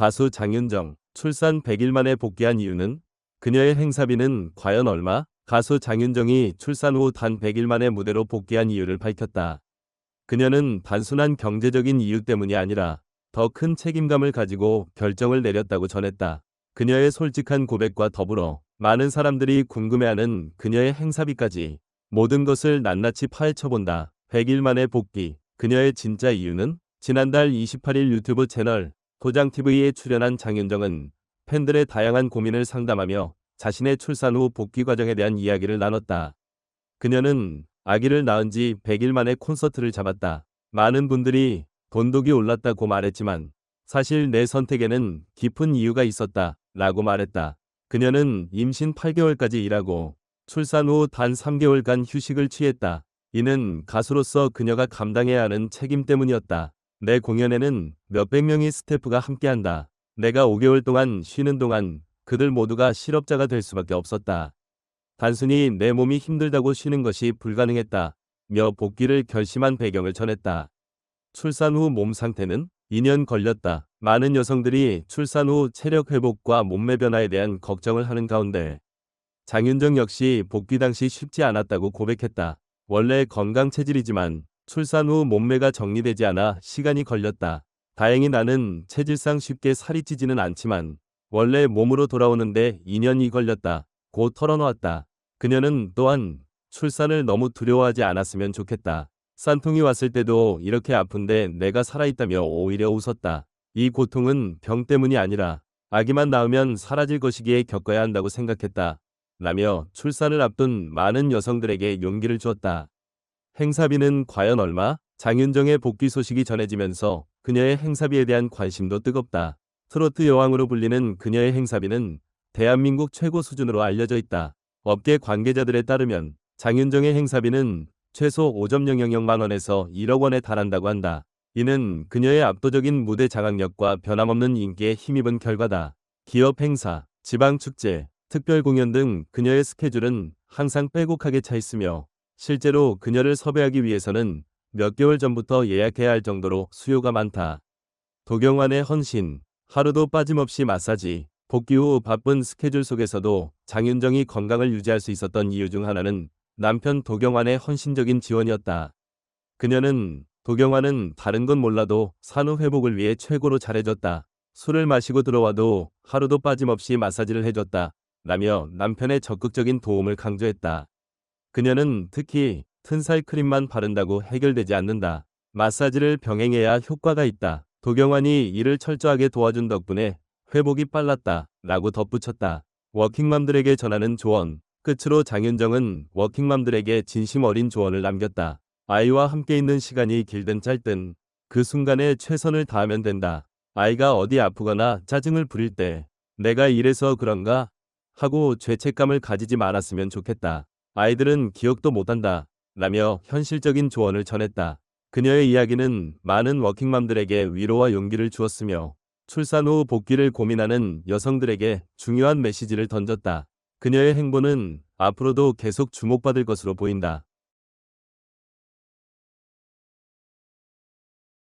가수 장윤정 출산 100일 만에 복귀한 이유는 그녀의 행사비는 과연 얼마? 가수 장윤정이 출산 후 단 100일 만에 무대로 복귀한 이유를 밝혔다. 그녀는 단순한 경제적인 이유 때문이 아니라 더 큰 책임감을 가지고 결정을 내렸다고 전했다. 그녀의 솔직한 고백과 더불어 많은 사람들이 궁금해하는 그녀의 행사비까지 모든 것을 낱낱이 파헤쳐본다. 100일 만에 복귀. 그녀의 진짜 이유는 지난달 28일 유튜브 채널 도장TV에 출연한 장윤정은 팬들의 다양한 고민을 상담하며 자신의 출산 후 복귀 과정에 대한 이야기를 나눴다. 그녀는 아기를 낳은 지 100일 만에 콘서트를 잡았다. 많은 분들이 돈독이 올랐다고 말했지만 사실 내 선택에는 깊은 이유가 있었다. 라고 말했다. 그녀는 임신 8개월까지 일하고 출산 후 단 3개월간 휴식을 취했다. 이는 가수로서 그녀가 감당해야 하는 책임 때문이었다. 내 공연에는 몇백 명의 스태프가 함께한다. 내가 5개월 동안 쉬는 동안 그들 모두가 실업자가 될 수밖에 없었다. 단순히 내 몸이 힘들다고 쉬는 것이 불가능했다. 며 복귀를 결심한 배경을 전했다. 출산 후 몸 상태는 2년 걸렸다. 많은 여성들이 출산 후 체력 회복과 몸매 변화에 대한 걱정을 하는 가운데 장윤정 역시 복귀 당시 쉽지 않았다고 고백했다. 원래 건강 체질이지만 출산 후 몸매가 정리되지 않아 시간이 걸렸다. 다행히 나는 체질상 쉽게 살이 찌지는 않지만 원래 몸으로 돌아오는데 2년이 걸렸다. 고 털어놓았다. 그녀는 또한 출산을 너무 두려워하지 않았으면 좋겠다. 싼통이 왔을 때도 이렇게 아픈데 내가 살아있다며 오히려 웃었다. 이 고통은 병 때문이 아니라 아기만 낳으면 사라질 것이기에 겪어야 한다고 생각했다. 라며 출산을 앞둔 많은 여성들에게 용기를 주었다. 행사비는 과연 얼마? 장윤정의 복귀 소식이 전해지면서 그녀의 행사비에 대한 관심도 뜨겁다. 트로트 여왕으로 불리는 그녀의 행사비는 대한민국 최고 수준으로 알려져 있다. 업계 관계자들에 따르면 장윤정의 행사비는 최소 5.000만 원에서 1억 원에 달한다고 한다. 이는 그녀의 압도적인 무대 장악력과 변함없는 인기에 힘입은 결과다. 기업 행사, 지방 축제, 특별 공연 등 그녀의 스케줄은 항상 빼곡하게 차 있으며 실제로 그녀를 섭외하기 위해서는 몇 개월 전부터 예약해야 할 정도로 수요가 많다. 도경환의 헌신, 하루도 빠짐없이 마사지, 복귀 후 바쁜 스케줄 속에서도 장윤정이 건강을 유지할 수 있었던 이유 중 하나는 남편 도경환의 헌신적인 지원이었다. 그녀는 도경환은 다른 건 몰라도 산후 회복을 위해 최고로 잘해줬다. 술을 마시고 들어와도 하루도 빠짐없이 마사지를 해줬다. 라며 남편의 적극적인 도움을 강조했다. 그녀는 특히 튼살 크림만 바른다고 해결되지 않는다. 마사지를 병행해야 효과가 있다. 도경환이 이를 철저하게 도와준 덕분에 회복이 빨랐다. 라고 덧붙였다. 워킹맘들에게 전하는 조언. 끝으로 장윤정은 워킹맘들에게 진심 어린 조언을 남겼다. 아이와 함께 있는 시간이 길든 짧든 그 순간에 최선을 다하면 된다. 아이가 어디 아프거나 짜증을 부릴 때 내가 이래서 그런가 하고 죄책감을 가지지 말았으면 좋겠다. 아이들은 기억도 못한다. 라며 현실적인 조언을 전했다. 그녀의 이야기는 많은 워킹맘들에게 위로와 용기를 주었으며 출산 후 복귀를 고민하는 여성들에게 중요한 메시지를 던졌다. 그녀의 행보는 앞으로도 계속 주목받을 것으로 보인다.